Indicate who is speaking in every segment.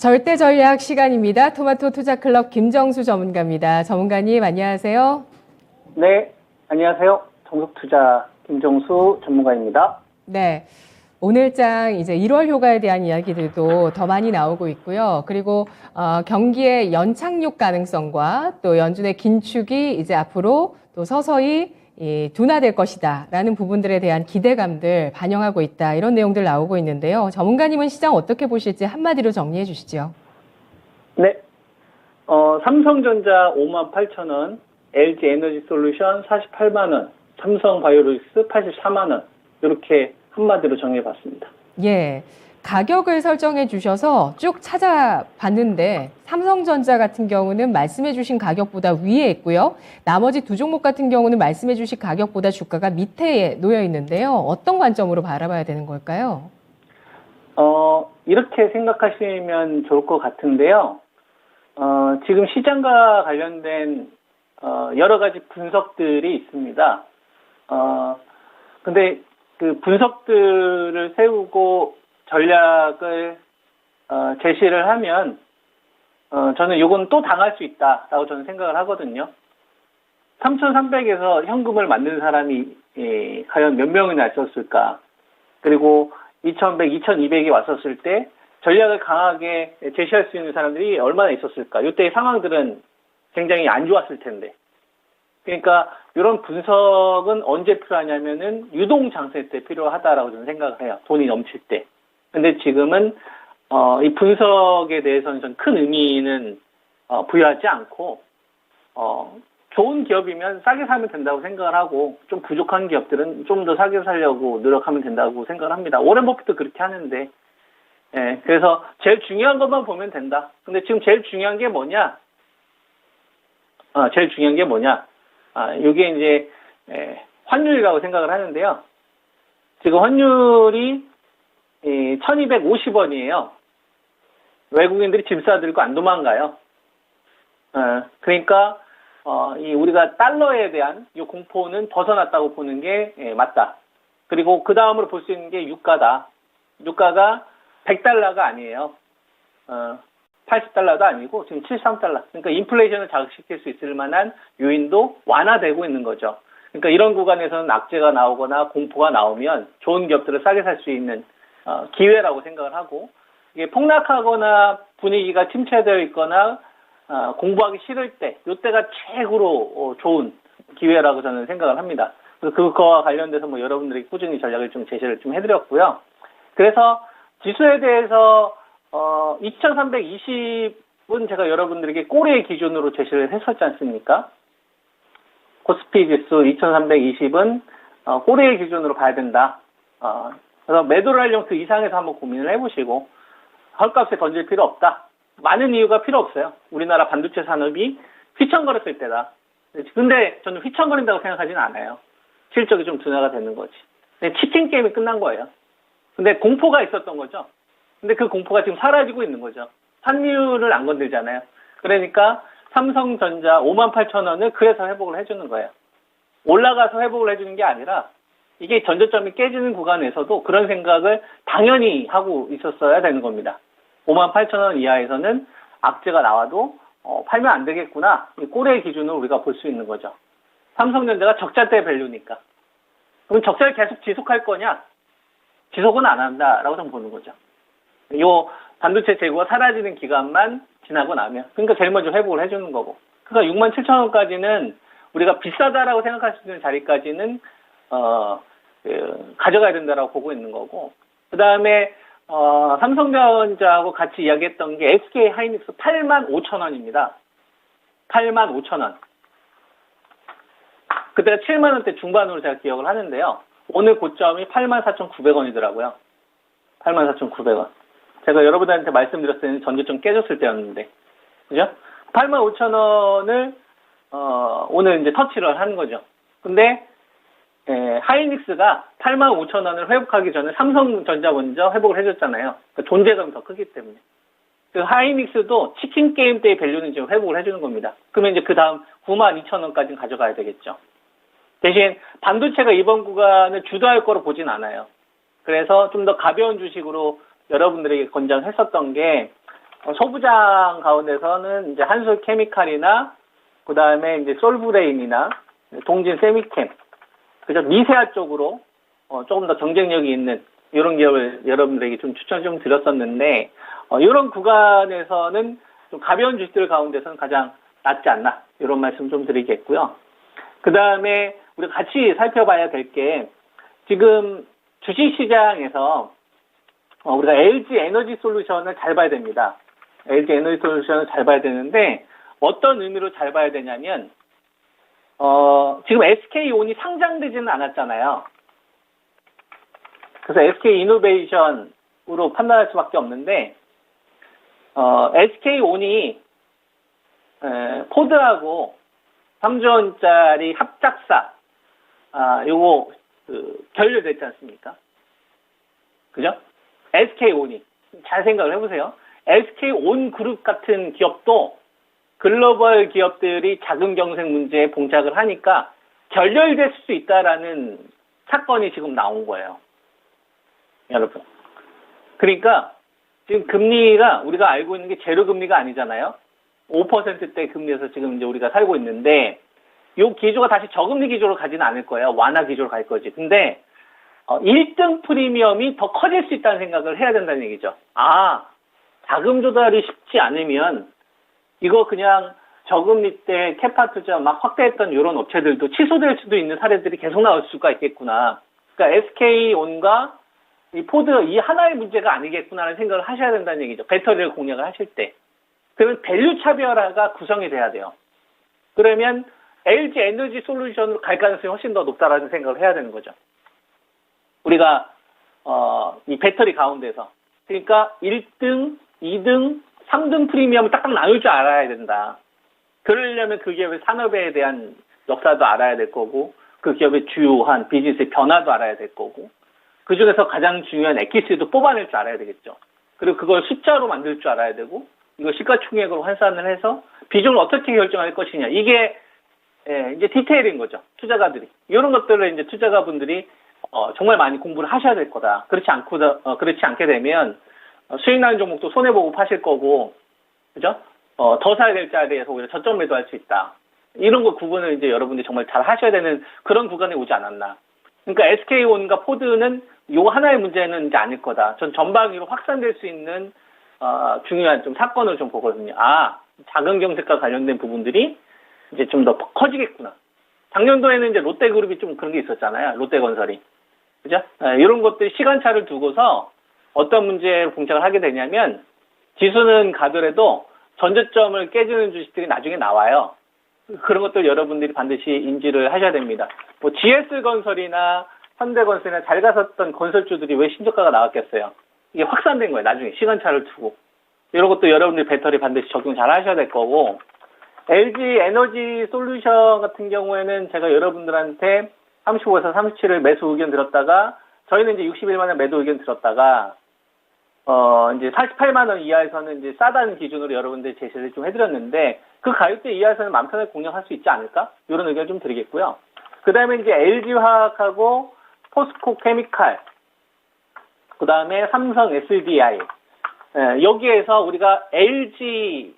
Speaker 1: 절대 전략 시간입니다. 토마토 투자 클럽 김정수 전문가입니다. 전문가님 안녕하세요.
Speaker 2: 네, 안녕하세요. 정석 투자 김정수 전문가입니다.
Speaker 1: 네. 오늘장 이제 1월 효과에 대한 이야기들도 더 많이 나오고 있고요. 그리고 어, 경기의 연착륙 가능성과 또 연준의 긴축이 이제 앞으로 또 서서히 이 둔화될 것이다라는 부분들에 대한 기대감들 반영하고 있다 이런 내용들 나오고 있는데요. 전문가님은 시장 어떻게 보실지 한마디로 정리해 주시죠.
Speaker 2: 네, 어, 삼성전자 5만 8천 원, LG 에너지 솔루션 48만 원, 삼성 바이오로직스 84만 원 이렇게 한마디로 정해 봤습니다.
Speaker 1: 예. 가격을 설정해 주셔서 쭉 찾아봤는데 삼성전자 같은 경우는 말씀해 주신 가격보다 위에 있고요. 나머지 두 종목 같은 경우는 말씀해 주신 가격보다 주가가 밑에 놓여 있는데요. 어떤 관점으로 바라봐야 되는 걸까요?
Speaker 2: 어, 이렇게 생각하시면 좋을 것 같은데요. 어, 지금 시장과 관련된 어, 여러 가지 분석들이 있습니다. 어, 근데 그 분석들을 세우고 전략을 어, 제시를 하면 어, 저는 이건 또 당할 수 있다라고 저는 생각을 하거든요. 3,300에서 현금을 만든 사람이 예, 과연 몇 명이나 있었을까? 그리고 2,100, 2,200이 왔었을 때 전략을 강하게 제시할 수 있는 사람들이 얼마나 있었을까? 이때의 상황들은 굉장히 안 좋았을 텐데. 그러니까 이런 분석은 언제 필요하냐면은 유동 장세 때 필요하다라고 저는 생각을 해요. 돈이 넘칠 때. 근데 지금은 어, 이 분석에 대해서는 전큰 의미는 어, 부여하지 않고 어, 좋은 기업이면 싸게 사면 된다고 생각을 하고 좀 부족한 기업들은 좀 더 싸게 살려고 노력하면 된다고 생각을 합니다. 오렌 버핏도 그렇게 하는데 예, 그래서 제일 중요한 것만 보면 된다. 근데 지금 제일 중요한 게 뭐냐? 아, 제일 중요한 게 뭐냐? 아, 이게 이제 예, 환율이라고 생각을 하는데요. 지금 환율이 1250원이에요. 외국인들이 짐 싸들고 안 도망가요. 어, 그러니까 어, 이 우리가 달러에 대한 이 공포는 벗어났다고 보는 게 예, 맞다. 그리고 그 다음으로 볼 수 있는 게 유가다. 유가가 100달러가 아니에요. 어, 80달러도 아니고 지금 73달러. 그러니까 인플레이션을 자극시킬 수 있을 만한 요인도 완화되고 있는 거죠. 그러니까 이런 구간에서는 악재가 나오거나 공포가 나오면 좋은 기업들을 싸게 살 수 있는 어, 기회라고 생각을 하고 이게 폭락하거나 분위기가 침체되어 있거나 어, 공부하기 싫을 때 이때가 최고로 어, 좋은 기회라고 저는 생각을 합니다. 그래서 그거와 관련돼서 뭐 여러분들이 꾸준히 전략을 좀 제시를 좀 해드렸고요. 그래서 지수에 대해서 어, 2320은 제가 여러분들에게 꼬리의 기준으로 제시를 했었지 않습니까? 코스피 지수 2320은 어, 꼬리의 기준으로 봐야 된다. 어, 그래서 매도를 하려면 그 이상에서 한번 고민을 해보시고 헐값에 던질 필요 없다. 많은 이유가 필요 없어요. 우리나라 반도체 산업이 휘청거렸을 때다. 근데 저는 휘청거린다고 생각하지는 않아요. 실적이 좀 둔화가 되는 거지. 치킨 게임이 끝난 거예요. 근데 공포가 있었던 거죠. 근데 그 공포가 지금 사라지고 있는 거죠. 환율을 안 건들잖아요. 그러니까 삼성전자 5만 8천 원을 그래서 회복을 해주는 거예요. 올라가서 회복을 해주는 게 아니라 이게 전저점이 깨지는 구간에서도 그런 생각을 당연히 하고 있었어야 되는 겁니다. 5만 8천 원 이하에서는 악재가 나와도 어, 팔면 안 되겠구나. 이 꼴의 기준으로 우리가 볼 수 있는 거죠. 삼성전자가 적자대 밸류니까. 그럼 적자를 계속 지속할 거냐? 지속은 안 한다라고 좀 보는 거죠. 요 반도체 재고가 사라지는 기간만 지나고 나면 그러니까 제일 먼저 회복을 해주는 거고. 그러니까 6만 7천 원까지는 우리가 비싸다라고 생각할 수 있는 자리까지는 어 그, 가져가야 된다라고 보고 있는 거고. 그 다음에 어, 삼성전자하고 같이 이야기했던 게 SK 하이닉스 8만 5천 원입니다. 8만 5천 원. 그때가 7만 원대 중반으로 제가 기억을 하는데요. 오늘 고점이 8만 4천 9백 원이더라고요. 8만 4천 9백 원. 제가 여러분들한테 말씀드렸을 때는 전저점 깨졌을 때였는데, 그죠? 8만 5천 원을 어, 오늘 이제 터치를 한 거죠. 근데 예, 하이닉스가 8만 5천 원을 회복하기 전에 삼성전자 먼저 회복을 해줬잖아요. 그러니까 존재감이 더 크기 때문에. 그 하이닉스도 치킨 게임 때의 밸류는 지금 회복을 해주는 겁니다. 그러면 이제 그 다음 9만 2천 원까지 가져가야 되겠죠. 대신 반도체가 이번 구간을 주도할 거로 보진 않아요. 그래서 좀 더 가벼운 주식으로 여러분들에게 권장했었던 게 어, 소부장 가운데서는 이제 한솔 케미칼이나 그 다음에 이제 솔브레인이나 동진 세미캠 그죠 미세화 쪽으로 어, 조금 더 경쟁력이 있는 이런 기업을 여러분들에게 좀 추천 좀 드렸었는데 어, 이런 구간에서는 좀 가벼운 주식들 가운데서는 가장 낫지 않나 이런 말씀 좀 드리겠고요. 그 다음에 우리가 같이 살펴봐야 될 게 지금 주식 시장에서 어, 우리가 LG 에너지 솔루션을 잘 봐야 됩니다. LG 에너지 솔루션을 잘 봐야 되는데 어떤 의미로 잘 봐야 되냐면 어, 지금 SK온이 상장되지는 않았잖아요. 그래서 SK 이노베이션으로 판단할 수밖에 없는데 어, SK온이 포드하고 3조 원짜리 합작사 아, 요거 그 결렬됐지 않습니까? 그죠? SK온이 잘 생각을 해보세요. SK온 그룹 같은 기업도 글로벌 기업들이 자금 경색 문제에 봉착을 하니까 결렬될 수 있다라는 사건이 지금 나온 거예요. 여러분. 그러니까 지금 금리가 우리가 알고 있는 게 제로 금리가 아니잖아요. 5%대 금리에서 지금 이제 우리가 살고 있는데 요 기조가 다시 저금리 기조로 가지는 않을 거예요. 완화 기조로 갈 거지. 근데 어, 1등 프리미엄이 더 커질 수 있다는 생각을 해야 된다는 얘기죠. 아, 자금 조달이 쉽지 않으면 이거 그냥 저금리 때 캐파 투자 막 확대했던 이런 업체들도 취소될 수도 있는 사례들이 계속 나올 수가 있겠구나. 그러니까 SK온과 이 포드 이 하나의 문제가 아니겠구나라는 생각을 하셔야 된다는 얘기죠. 배터리를 공략을 하실 때. 그러면 밸류 차별화가 구성이 돼야 돼요. 그러면 LG 에너지 솔루션으로 갈 가능성이 훨씬 더 높다라는 생각을 해야 되는 거죠. 우리가 어, 이 배터리 가운데서 그러니까 1등, 2등, 3등 프리미엄을 딱딱 나눌 줄 알아야 된다. 그러려면 그 기업의 산업에 대한 역사도 알아야 될 거고 그 기업의 주요한 비즈니스의 변화도 알아야 될 거고 그 중에서 가장 중요한 에키스도 뽑아낼 줄 알아야 되겠죠. 그리고 그걸 숫자로 만들 줄 알아야 되고 이거 시가총액으로 환산을 해서 비중을 어떻게 결정할 것이냐 이게 예, 이제 디테일인 거죠. 투자가들이 이런 것들을 이제 투자가분들이 어, 정말 많이 공부를 하셔야 될 거다. 그렇지 않고 어, 그렇지 않게 되면 어, 수익 나는 종목도 손해 보고 파실 거고 그죠? 어, 더 사야 될 자리에서 오히려 저점 매도할 수 있다. 이런 거 구분을 이제 여러분들이 정말 잘 하셔야 되는 그런 구간에 오지 않았나. 그러니까 SK온과 포드는 요 하나의 문제는 이제 아닐 거다. 전 전방위로 확산될 수 있는 어, 중요한 좀 사건을 좀 보거든요. 아, 자금 경색과 관련된 부분들이 이제 좀 더 커지겠구나. 작년도에는 이제 롯데그룹이 좀 그런 게 있었잖아요. 롯데건설이. 그죠? 예, 이런 것들이 시간차를 두고서 어떤 문제에 봉착을 하게 되냐면 지수는 가더라도 전저점을 깨지는 주식들이 나중에 나와요. 그런 것들 여러분들이 반드시 인지를 하셔야 됩니다. 뭐 GS건설이나 현대건설이나 잘 갔었던 건설주들이 왜 신저가가 나왔겠어요? 이게 확산된 거예요. 나중에 시간차를 두고. 이런 것도 여러분들이 배터리 반드시 적용 잘 하셔야 될 거고 LG 에너지 솔루션 같은 경우에는 제가 여러분들한테 35에서 37을 매수 의견 들었다가 저희는 이제 61만 원 매도 의견 들었다가 어 이제 48만 원 이하에서는 이제 싸다는 기준으로 여러분들 제시를 좀 해드렸는데 그 가격대 이하에서는 마음 편하게 공략할 수 있지 않을까 이런 의견 좀 드리겠고요. 그 다음에 이제 LG 화학하고 포스코 케미칼 그 다음에 삼성 SDI 예, 여기에서 우리가 LG에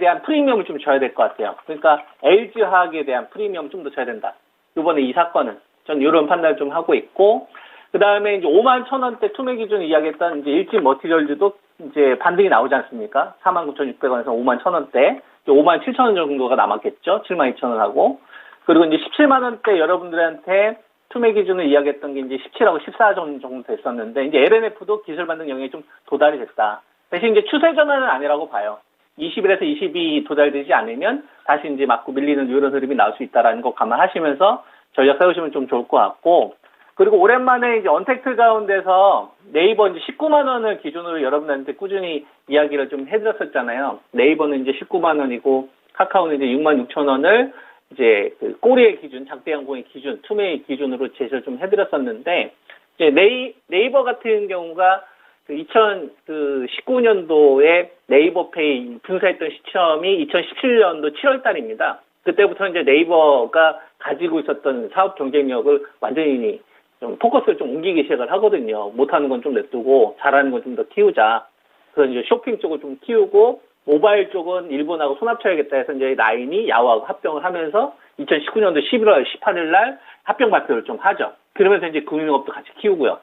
Speaker 2: 대한 프리미엄을 좀 줘야 될 것 같아요. 그러니까 LG 화학에 대한 프리미엄 좀 더 줘야 된다. 이번에 이 사건은 전 이런 판단을 좀 하고 있고 그 다음에 이제 5만 천 원대 투매 기준 이야기했던 이제 일진 머티리얼즈도 이제 반등이 나오지 않습니까? 4만 9,600원에서 5만 천 원대, 5만 7천 원 정도가 남았겠죠? 7만 2천 원하고 그리고 이제 17만 원대 여러분들한테 투매 기준을 이야기했던 게 이제 17하고 14 정도 됐었는데 이제 LNF도 기술 반등 영역이 좀 도달이 됐다. 대신 이제 추세 전환은 아니라고 봐요. 20일에서 22 도달되지 않으면 다시 이제 맞고 밀리는 이런 흐름이 나올 수 있다라는 거 감안하시면서 전략 세우시면 좀 좋을 것 같고 그리고 오랜만에 이제 언택트 가운데서 네이버 이제 19만 원을 기준으로 여러분들한테 꾸준히 이야기를 좀 해드렸었잖아요. 네이버는 이제 19만 원이고 카카오는 이제 6만 6천 원을 이제 그 꼬리의 기준, 작대 항공의 기준, 투매의 기준으로 제시를 좀 해드렸었는데 이제 네이, 네이버 같은 경우가 그 2019년도에 네이버페이 분사했던 시점이 2017년도 7월 달입니다. 그때부터 이제 네이버가 가지고 있었던 사업 경쟁력을 완전히 좀 포커스를 좀 옮기기 시작을 하거든요. 못하는 건 좀 냅두고 잘하는 건 좀 더 키우자. 그런 이제 쇼핑 쪽을 좀 키우고 모바일 쪽은 일본하고 손 합쳐야겠다 해서 이제 라인이 야후하고 합병을 하면서 2019년도 11월 18일 날 합병 발표를 좀 하죠. 그러면서 이제 금융업도 같이 키우고요.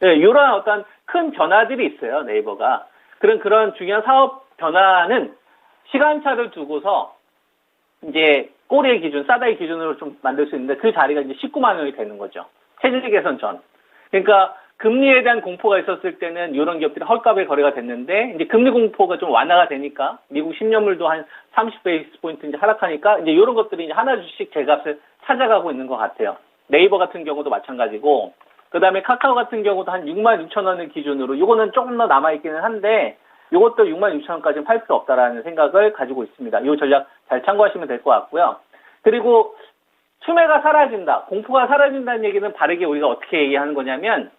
Speaker 2: 네, 이런 어떤 큰 변화들이 있어요, 네이버가. 그런, 그런 중요한 사업 변화는 시간차를 두고서 이제 꼬리의 기준, 싸다의 기준으로 좀 만들 수 있는데 그 자리가 이제 19만 원이 되는 거죠. 체질 개선 전. 그러니까 금리에 대한 공포가 있었을 때는 이런 기업들이 헐값에 거래가 됐는데 이제 금리 공포가 좀 완화가 되니까 미국 10년물도 한 30베이스 포인트 이제 하락하니까 이제 이런 것들이 이제 하나씩 제값을 찾아가고 있는 것 같아요. 네이버 같은 경우도 마찬가지고 그다음에 카카오 같은 경우도 한 6만 6천 원을 기준으로 이거는 조금 더 남아 있기는 한데 이것도 6만 6천 원까지는 팔 필요 없다라는 생각을 가지고 있습니다. 이 전략 잘 참고하시면 될 것 같고요. 그리고 추매가 사라진다, 공포가 사라진다는 얘기는 바르게 우리가 어떻게 얘기하는 거냐면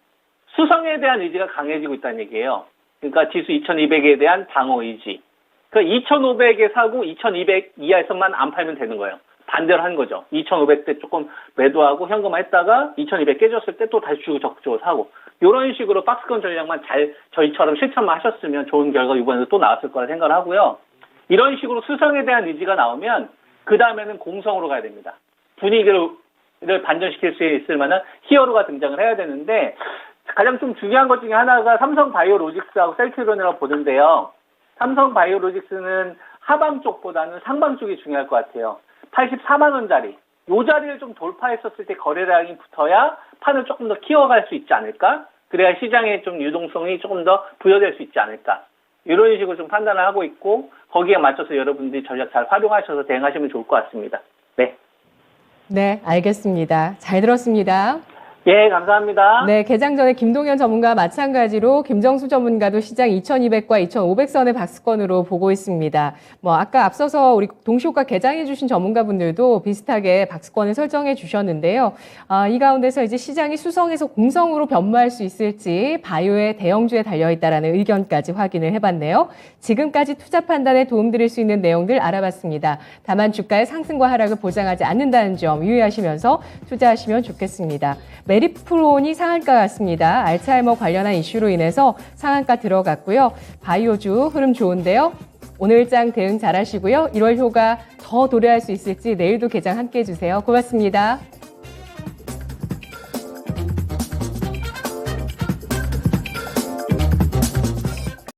Speaker 2: 수성에 대한 의지가 강해지고 있다는 얘기예요. 그러니까 지수 2200에 대한 방어 의지. 그 2500에 사고 2200 이하에서만 안 팔면 되는 거예요. 반대로 한 거죠. 2500대 조금 매도하고 현금화 했다가 2200 깨졌을 때 또 다시 주고 적극적으로 사고 이런 식으로 박스권 전략만 잘 저희처럼 실천만 하셨으면 좋은 결과 이번에도 또 나왔을 거라 생각을 하고요. 이런 식으로 수성에 대한 의지가 나오면 그 다음에는 공성으로 가야 됩니다. 분위기를 반전시킬 수 있을 만한 히어로가 등장을 해야 되는데 가장 좀 중요한 것 중에 하나가 삼성 바이오로직스하고 셀트리온이라고 보는데요. 삼성 바이오로직스는 하방 쪽보다는 상방 쪽이 중요할 것 같아요. 84만 원짜리. 요 자리를 좀 돌파했었을 때 거래량이 붙어야 판을 조금 더 키워갈 수 있지 않을까? 그래야 시장의 좀 유동성이 조금 더 부여될 수 있지 않을까? 이런 식으로 좀 판단을 하고 있고 거기에 맞춰서 여러분들이 전략 잘 활용하셔서 대응하시면 좋을 것 같습니다. 네.
Speaker 1: 네, 알겠습니다. 잘 들었습니다.
Speaker 2: 예, 감사합니다.
Speaker 1: 네, 개장 전에 김동현 전문가와 마찬가지로 김정수 전문가도 시장 2200과 2500선의 박스권으로 보고 있습니다. 뭐 아까 앞서서 우리 동시호가 개장해 주신 전문가분들도 비슷하게 박스권을 설정해 주셨는데요. 아, 이 가운데서 이제 시장이 수성에서 공성으로 변모할 수 있을지 바이오의 대형주에 달려 있다라는 의견까지 확인을 해 봤네요. 지금까지 투자 판단에 도움드릴 수 있는 내용들 알아봤습니다. 다만 주가의 상승과 하락을 보장하지 않는다는 점 유의하시면서 투자하시면 좋겠습니다. 메리프론이 상한가 같습니다. 알츠하이머 관련한 이슈로 인해서 상한가 들어갔고요. 바이오주 흐름 좋은데요. 오늘장 대응 잘 하시고요. 1월 효가 더 도래할 수 있을지 내일도 개장 함께 해주세요. 고맙습니다.